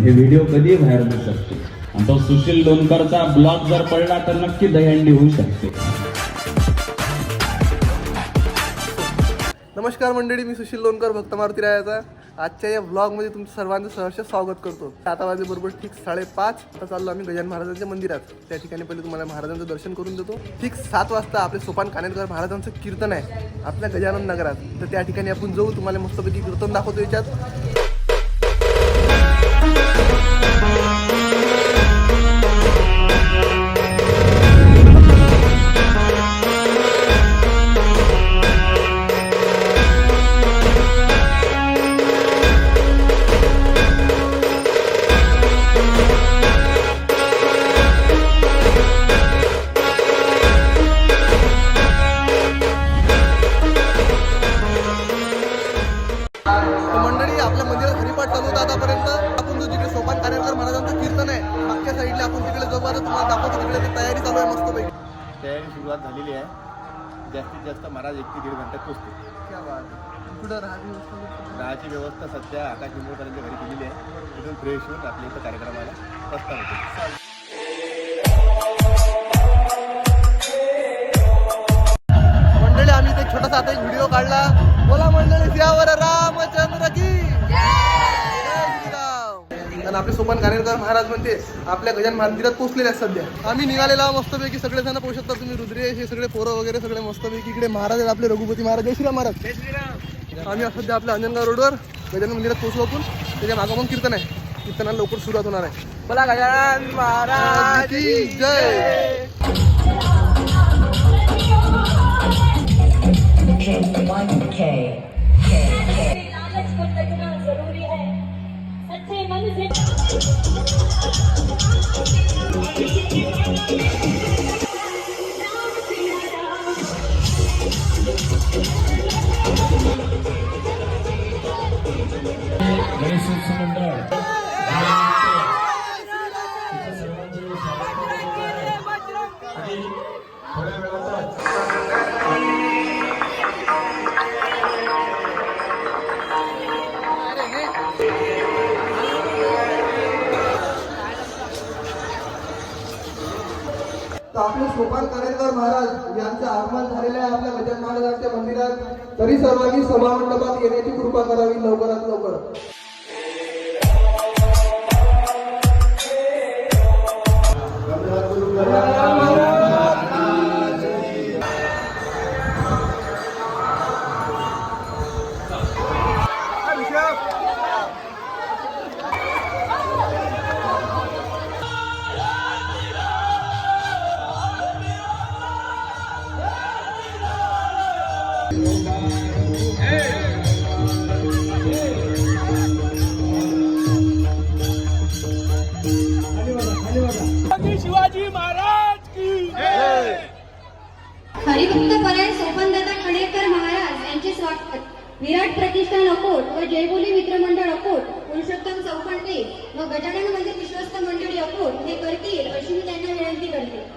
हे व्हिडिओ कधी बाहेर होऊ शकते. आणि तो सुशील लोणकरचा ब्लॉग जर पडला तर नक्की दहीहंडी होऊ शकते. नमस्कार मंडळी मी सुशील लोणकर भक्त मारुती रायाचा. आजच्या या व्लॉगमध्ये तुमचं सर्वांचं सहर्ष स्वागत करतो. आता वाजेबरोबर ठीक साडेपाच तर चाललो आम्ही गजान महाराजांच्या मंदिरात. त्या ठिकाणी पहिले तुम्हाला महाराजांचं दर्शन करून देतो. ठीक सात वाजता आपले सोपान कानेटकर महाराजांचं कीर्तन आहे आपल्या गजानन नगरात. तर त्या ठिकाणी आपण जाऊ तुम्हाला मस्तपैकी कीर्तन दाखवतो याच्यात. तुम्हाला दाखवतो तिकडे. ती तयारी चालू आहे मस्तपैकी. तयारी सुरुवात झालेली आहे. जास्तीत जास्त महाराज एक ते दीड घंट्यात. कुठं राहते राहायची व्यवस्था सध्या आकाश निंबळकरांच्या घरी केलेली आहे. तिथून फ्रेश होऊन आपल्या इथं कार्यक्रमाला प्रस्थान होते. मंडळी आम्ही इथे छोटासा आता व्हिडिओ काढला. बोला मंडळी सियावर आणि आपले सोपान कानेरकर महाराज म्हणते आपल्या गजान मंदिरात पोहोचलेले आहेत सध्या. आम्ही निघालेलो मस्तपैकी सगळे जण पोहोचू शकता तुम्ही रुद्रेश हे सगळे पोरं वगैरे सगळे मस्तपैकी. इकडे महाराज आहेत आपले रघुपती महाराज. जय श्रीराम महाराज. आम्ही सध्या आपल्या अंजनगाव रोडवर गजानन मंदिरात पोहोचलो आपण. त्याच्या मागं पण कीर्तन आहे. कीर्तनाला लवकर सुरुवात होणार आहे. बोला गजानन महाराज की जय. लालच तर आपले सोपान कानेरकर महाराज यांचं आगमन झालेलं आहे आपल्या गजान महाराजांच्या मंदिरात. तरी सर्वांनी सभामंडपात येण्याची कृपा करावी लवकरात लवकर. गजानन म्हणजे विश्वस्त मंडळी अकोट हे करतील अशी मी त्यांना विनंती करते.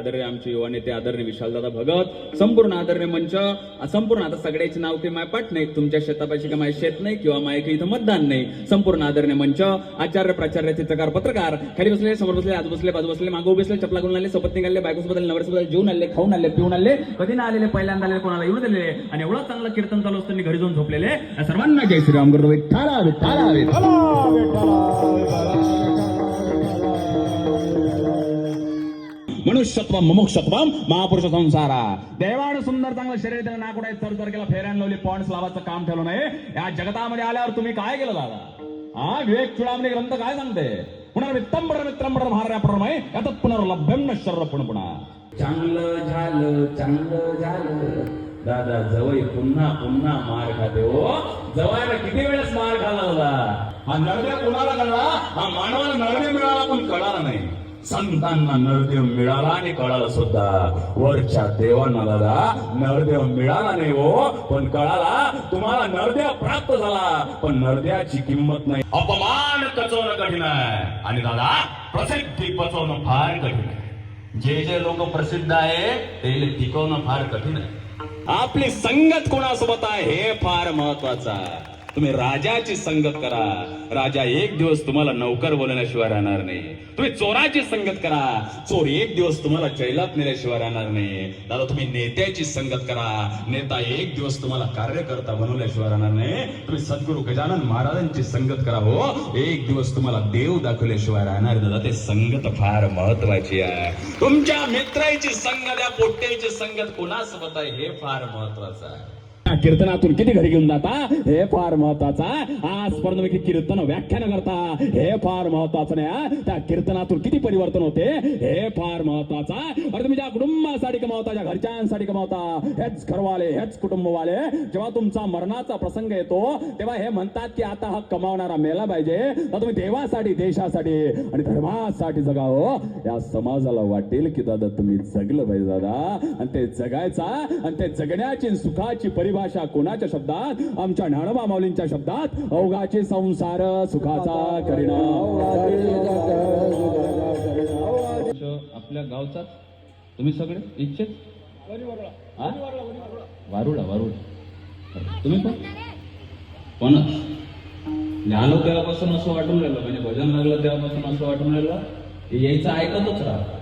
आदरणीय आमचे युवा नेते आदरणीय विशालदादा भगत संपूर्ण आदरणीय मंच संपूर्ण आता सगळ्याचे नाव की माय पाठ नाही तुमच्या शेतापाशी काही माय शेत नाही किंवा माय काही इथं मतदान नाही संपूर्ण आदरणीय मंच आचार्य प्राचार्य चित्रकार पत्रकार खाली बसले समोर बसले आज बसले बाजू बसले मागो बसले चपला घेऊन आले सोबत निघाले बायकोसोबत सोबत नवऱ्या सोबत जेवून आले खाऊन आले पिऊन आले कधी ना आलेले पहिल्यांदा आलेले कोणाला येऊन दिलेले आणि एवढा चांगला कीर्तन चालू असताना घरी जाऊन झोपलेले सर्वांना जय श्रीराम गुरु विठ्ठला विठ्ठला विठ्ठला मनुष्यत्व मुमुक्षत्व महापुरुष संसारा. देवाड सुंदर चांगलं शरीर त्याला नाक उडाय तर तर केला फेऱ्यान लावली पॉइंट लावायचं काम ठेवलं नाही. या जगतामध्ये आल्यावर तुम्ही काय केलं दादा? हा विवेक चुडामणी ग्रंथ काय सांगते? पुन्हा मित्रंबड महार्यापरमय यातच पुनर्लभ्यम न शर्र पुन्हा चांगलं झालं चांगलं झालं. दादा जवळ पुन्हा पुन्हा मार खाते हो. जवायला किती वेळेस मार खाला होता हा नरदेव कुणाला कळला? हा मानवाला नरदेव मिळाला पण कळाला नाही. संतांना नरदेव मिळाला आणि कळाला सुद्धा. वरच्या देवांना दादा नरदेव मिळाला नाही हो पण कळाला तुम्हाला नरदेव प्राप्त झाला. पण नरदेवाची किंमत नाही. अपमान कचवणं कठीण आहे. आणि दादा प्रसिद्धी पचवणं फार कठीण आहे. जे जे लोक प्रसिद्ध आहे ते टिकवणं फार कठीण आहे. आपली संगत कोणासोबत आहे हे फार महत्वाचं आहे. तुम्ही राजाची संगत करा. राजा एक दिवस तुम्हाला नौकर बोलण्याशिवाय राहणार नाही. तुम्ही चोराची संगत करा. चोर एक दिवस तुम्हाला जैलात नेल्याशिवाय राहणार नाही. दादा तुम्ही नेत्याची संगत करा. नेता एक दिवस तुम्हाला कार्यकर्ता बनवल्याशिवाय राहणार नाही. तुम्ही सद्गुरु गजानन महाराजांची संगत करा हो. एक दिवस तुम्हाला देव दाखवल्याशिवाय राहणार दादा ते संगत फार महत्वाची आहे. तुमच्या मित्राची संगत या पोट्याची संगत कोणासोबत आहे हे फार महत्वाचं आहे. कीर्तनातून किती घरी घेऊन जाता? हे फार महत्त्वाचा आज आजपर्यंत कीर्तन व्याख्यान करता. हे फार महत्वाचं नाही त्या कीर्तनातून किती परिवर्तन होते? हे फार महत्त्वाचा अरे तुम्ही ज्या कुटुंबासाठी कमावता ज्या घरच्यांसाठी कमावता हेच घरवाले हेच कुटुंबवाले जेव्हा तुमचा मरणाचा प्रसंग येतो तेव्हा हे म्हणतात की आता हा कमावणारा मेला पाहिजे. तर तुम्ही देवासाठी देशासाठी आणि धर्मासाठी जगावं हो. या समाजाला वाटेल की दादा तुम्ही जगलं पाहिजे दादा. आणि ते जगायचा आणि ते जगण्याची सुखाची परिभाषा कोणाच्या शब्दात? आमच्या ज्ञानोबा माऊलींच्या शब्दात? अवघाचे संसार सुखाचा परिणाम आपल्या गावचाच तुम्ही सगळे? इच्छित? हा? वारुळा वारुळा. तुम्ही पण? कोणच? म्हणजे आलो तेव्हापासून असं वाटून राहिलं म्हणजे भजन लागलं तेव्हापासून असं वाटून राहिलं. यायचं ऐकतच राहा.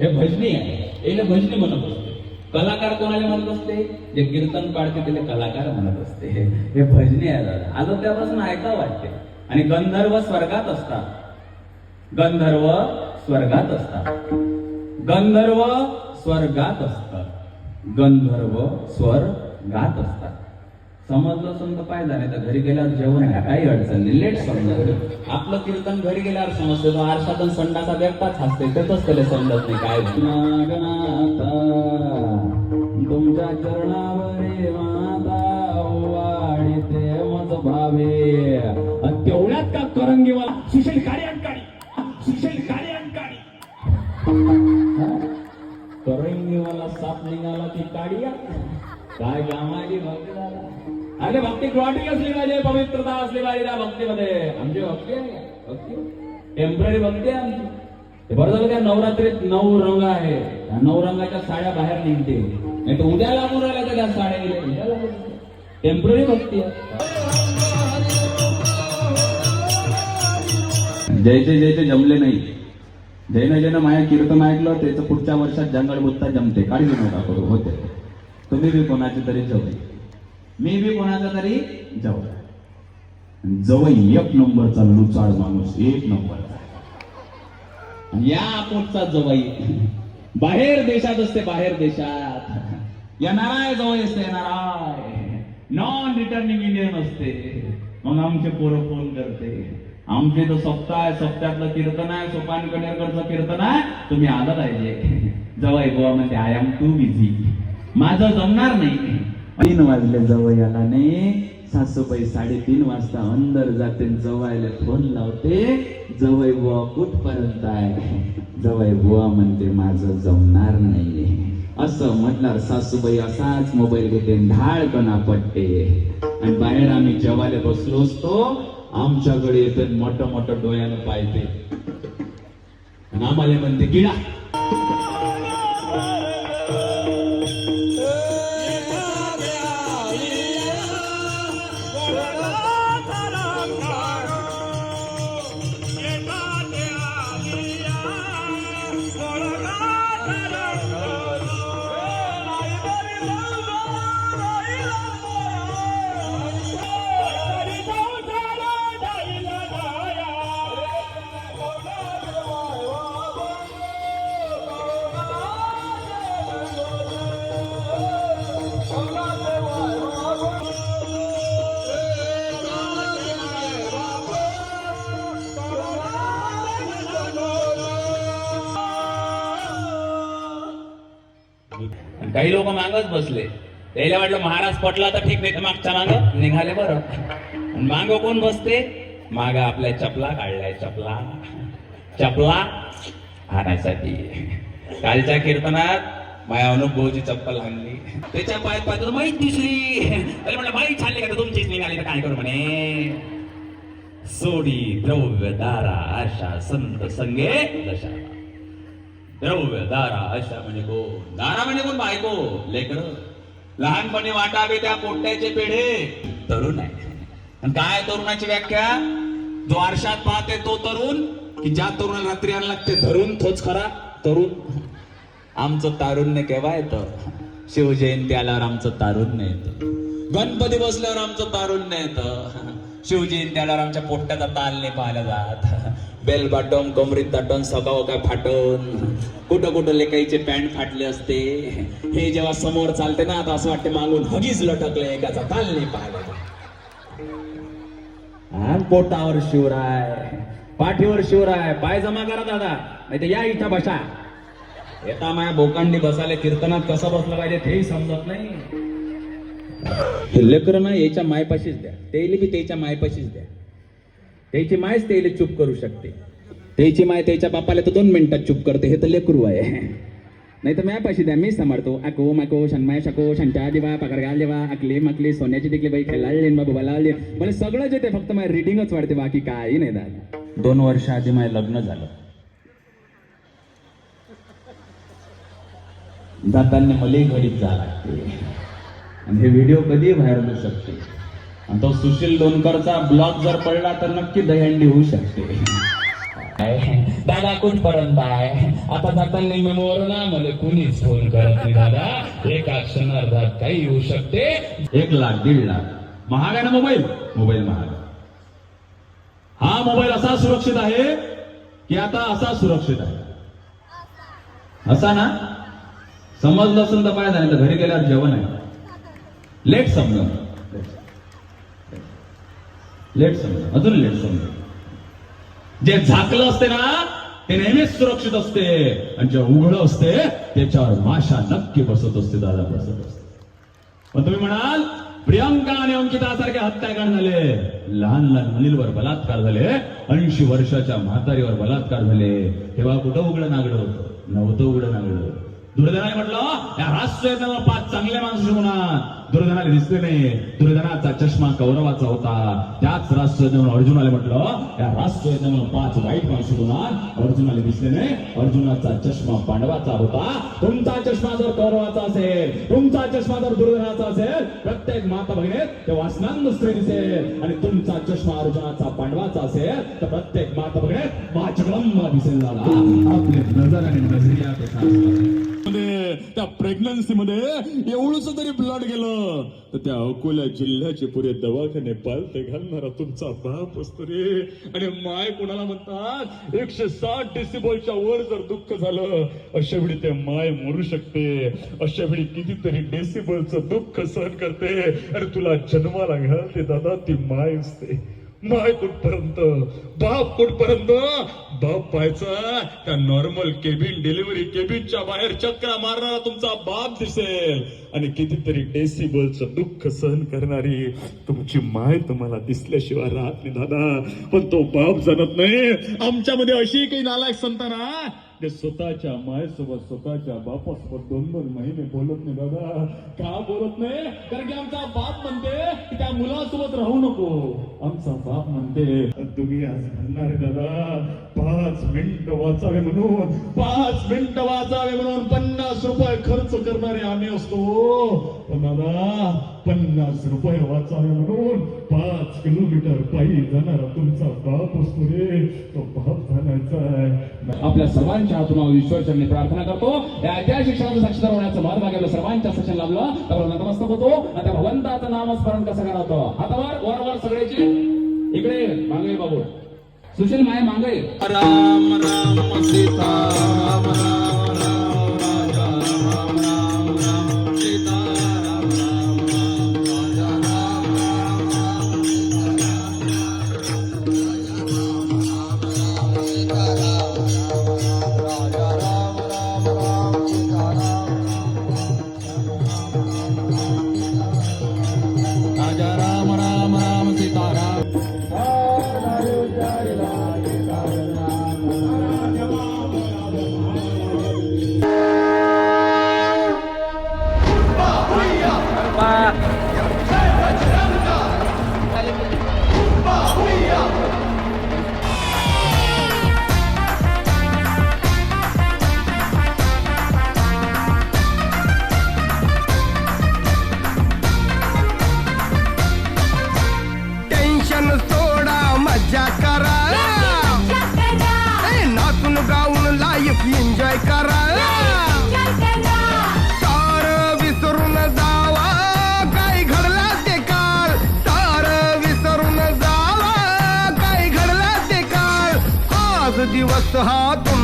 हे भजनी आहे. याला भजनी म्हणत असते. कलाकार कोणाला म्हणत असते? जे कीर्तन पाडते त्याला कलाकार म्हणत असते. हे भजनी आहे दादा. आलो त्यापासून ऐका वाटते. आणि गंधर्व स्वर्गात असतात. गंधर्व स्वर्गात असतात. गंधर्व स्वर्गात असतात. गंधर्व स्वर्गात असतात. समजलं समजा काय झालं तर घरी गेल्यावर जेवण आहे काही अडचण नाही. लेट समजा आपलं कीर्तन घरी गेल्यावर समजते तो आरशातून संडाचा व्यक्ताच हसते त्याच त्याला समजत नाही काय तुमच्या चरणावरे माता वाढीते मज भावे. आणि तेवढ्यात का करंगी मला सुशील काळी सुशील काळी अंकाळी साप निघाला ती काढिया काय कामाची भक्ती झाला अरे भक्ती क्वालिटी असली पाहिजे पवित्रता असली पाहिजे त्या भक्तीमध्ये आमची भक्ती आहे भक्ती टेंपररी भक्ती आहे आमची बरं झालं त्या नवरात्रीत नऊ रंग आहे त्या नऊ रंगाच्या साड्या बाहेर निघते नाही तर उद्या लागून राहिल्या तर त्या साड्या गेल्या टेंपररी भक्ती आहे जयचे जयचे जमले नाही जैन जैन माया कीर्तन ऐकलं त्याचं पुढच्या वर्षात जंगल बुत्ता जमते काळजी नका करू होते तुम्ही बी कोणाची तरी जमली मी बी कोणाचा तरी जवळ जवळ एक नंबरचा लुचाड माणूस एक नंबरचा. या आपोटचा जवळ बाहेर देशात असते बाहेर देशात. येणार आहे जवळ असते येणार आहे नॉन रिटर्निंग इंडियन असते. मग आमचे पोरं फोन करते. आमचे तो सप्ताह आहे सप्ताहातलं कीर्तन आहे सोपान कन्याकडचं कीर्तन आहे. तुम्ही आलं पाहिजे. जवळ गोवा म्हणजे आय एम टू बिझी माझं जमणार नाही. तीन वाजले जवळ याला नाही. सासूबाई साडेतीन वाजता अंदर जाते जवायला फोन लावते. जवळ बुवा कुठपर्यंत आहे? जवळ बुवा म्हणते माझं जमणार नाहीये. असं म्हटल्यावर सासूबाई असाच मोबाईल घेते ढाळपणा पडते. आणि बाहेर आम्ही जेवायला बसलो असतो. आमच्याकडे येते मोठं मोठं डोळ्यानं पाहते. आणि आम्हाला म्हणते किडा काही लोक मागच बसले. त्याला वाटलं महाराज पटला तर ठीक नाही मागच्या माग निघाले बरं. माग कोण बसते? माग आपल्या चपला काढलाय चपला. चपला आणायसाठी. कालच्या कीर्तनात माया अनुभवची चप्पल आणली. त्याच्या पायात पाहतो माहीत दिसली. त्याला म्हटलं माहीत छानली का तुमचीच निघाली तर काय करू म्हणे? सोडी द्रव्य दारा आशा संत संगे दशा. द्रव्य दारा अशा म्हणजे कोण? दारा म्हणजे कोण बायको? लेकर. लहानपणी वाटावे त्या पोट्याचे पेढे. तरुण आहे. आणि काय तरुणाची व्याख्या? जो आरशात पाहते तो तरुण की ज्या तरुणाला रात्री आणला लागते धरून तोच खरा तरुण. आमचं तारुण्य केव्हा येतं? शिवजयंती आल्यावर आमचं तारुण्य येतं. गणपती बसल्यावर आमचं तारुण्य येतं. शिवजयंती त्याला आमच्या पोट्ट्याचा ताल नाही पाहिला जात. बेल बाटम कमरीत ताटून सगाव काय फाटन? कुठं कुठं लेकाईचे पॅन्ट फाटले असते? हे जेव्हा समोर चालते ना आता असं वाटते मागून हगीच लटकले एकाचा ताल नाही पाहिला जात. हा, पोटावर शिवराय पाठीवर शिवराय पाय जमा करा दादा नाही तर या इथं बसा. येता माया बोकांडी बसायला कीर्तनात कसं बसलं पाहिजे तेही समजत नाही. लेकर ना याच्या मायपाशीच द्या. तेले बी त्याच्या मायपाशीच द्या. त्याची मायच तेले चूप करू शकते. त्याची माय त्याच्या बापाला तर दोन मिनिटात चूप करते हे तर लेकरू आहे. नाही तर मायापाशी द्या मी सांभाळतो अको माको शनमाय शको शंटा देवा पगार घाल देवा अकली मकली सोन्याची टिकली बाई खेळायला बाबा बोलायला मला सगळंच ते फक्त माझ्या रिडिंगच वाढते बाकी काही नाही दादा. दोन वर्ष आधी माझं लग्न झालं. जाताना मला घडीत जा लागते. आणि हे व्हिडिओ कधी व्हायरल होऊ शकते. आणि तो सुशील दोनकरचा ब्लॉग जर पडला तर नक्की दहीहंडी होऊ शकते. दादा कुठपर्यंत आहे? आता जाताना मेमोर ना मला कुणीच फोन करत नाही दादा. एका क्षणार्धात काही येऊ शकते. एक लाख दीड लाख. महाग आहे ना मोबाईल मोबाईल महाग. हा मोबाईल असा सुरक्षित आहे की आता असा सुरक्षित आहे. असा ना? समजलं असेल तर काय झालं तर घरी गेल्यावर जेवण आहे. लेट समजा लेट समजा अजून लेट समजा जे झाकलं असते ना ते नेहमीच सुरक्षित असते. आणि जे उघड असते त्याच्यावर माशा नक्की बसत असते दादा बसत असते. पण तुम्ही म्हणाल प्रियंका आणि अंकिता सारखे हत्याकांड झाले? लहान लहान मुलींवर बलात्कार झाले. ऐंशी वर्षाच्या म्हातारीवर बलात्कार झाले. तेव्हा कुठं उघडं नागडं होतं? नव्हतं उघडं नागडं. दुर्दैवाने म्हटलं या राष्ट्र पाच चांगले माणसं होणार. दुर्धनाला दिसले नाही. दुर्धनाचा चष्मा कौरवाचा होता. त्याच राष्ट्र अर्जुनाला म्हटलं. या राष्ट्र पाच वाईट माणसं होणार अर्जुनाला दिसले नाही. अर्जुनाचा चष्मा पांडवाचा होता. तुमचा चष्मा जर कौरवाचा असेल तुमचा चष्मा जर दुर्धनाचा असेल प्रत्येक माता भगिनीत ते वासनांद स्त्री दिसेल. आणि तुमचा चष्मा अर्जुनाचा पांडवाचा असेल तर प्रत्येक माता भगिनीत वाचकलंब दिसेल झाला आपले नजर आणि नजरिया त्या प्रेग्नन्सी मध्ये एवढंच तरी ब्लड गेलं. तर त्या अकोला जिल्ह्याचे पुरे दवाखाने पालते घालणारा तुमचा बाप असतो रे. आणि माय कोणाला म्हणतात एकशे साठ डेसिबलच्या वर जर दुःख झालं अशा वेळी ते माय मरू शकते. अशा वेळी कितीतरी डेसिबलचं दुःख सहन करते. अरे तुला जन्माला घालते दादा ती माय असते. माय कुठपर्यंत? बाप कुठपर्यंत? बाप पाहायचा त्या नॉर्मल केबिन डिलिव्हरी केबिनच्या बाहेर चक्रा मारणारा तुमचा बाप दिसेल. आणि कितीतरी डेसिबलचं दुःख सहन करणारी तुमची माय तुम्हाला दिसल्याशिवाय राहत नाही दादा. पण तो बाप जाणत नाही. आमच्यामध्ये अशी काही नालायक संतान ते स्वतःच्या मायसोबत स्वतःच्या बापासोबत दोन दोन महिने बोलत नाही दादा का बोलत नाही? कारण की आमचा बाप म्हणते की त्या मुलासोबत राहू नको. आमचा बाप म्हणते तुम्ही आज म्हणणार आहे दादा पाच मिनिट वाचावे म्हणून पाच मिनिट वाचावे म्हणून पन्नास रुपये खर्च करणारे आम्ही असतो. दादा पन्नास रुपये वाचावे म्हणून पाच किलोमीटर पायी जाणारा तुमचा बाप असतो रे. तो बाप झालायचा आहे. आपल्या सर्वांच्या हातून ईश्वरचरणी प्रार्थना करतो. या ऐतिहासिक क्षणाचं साक्षीदार होण्याचं भाग्य आपल्या सर्वांच्या सक्षम लाभलं. त्यावर नतमस्तक होतो. आणि त्या भगवंताचं नामस्मरण कसं करावं हातावर वर वर सगळ्याची. इकडे मागे बाबू. सुशील माय मागे राम राम सीता राम. दिवस हा तुम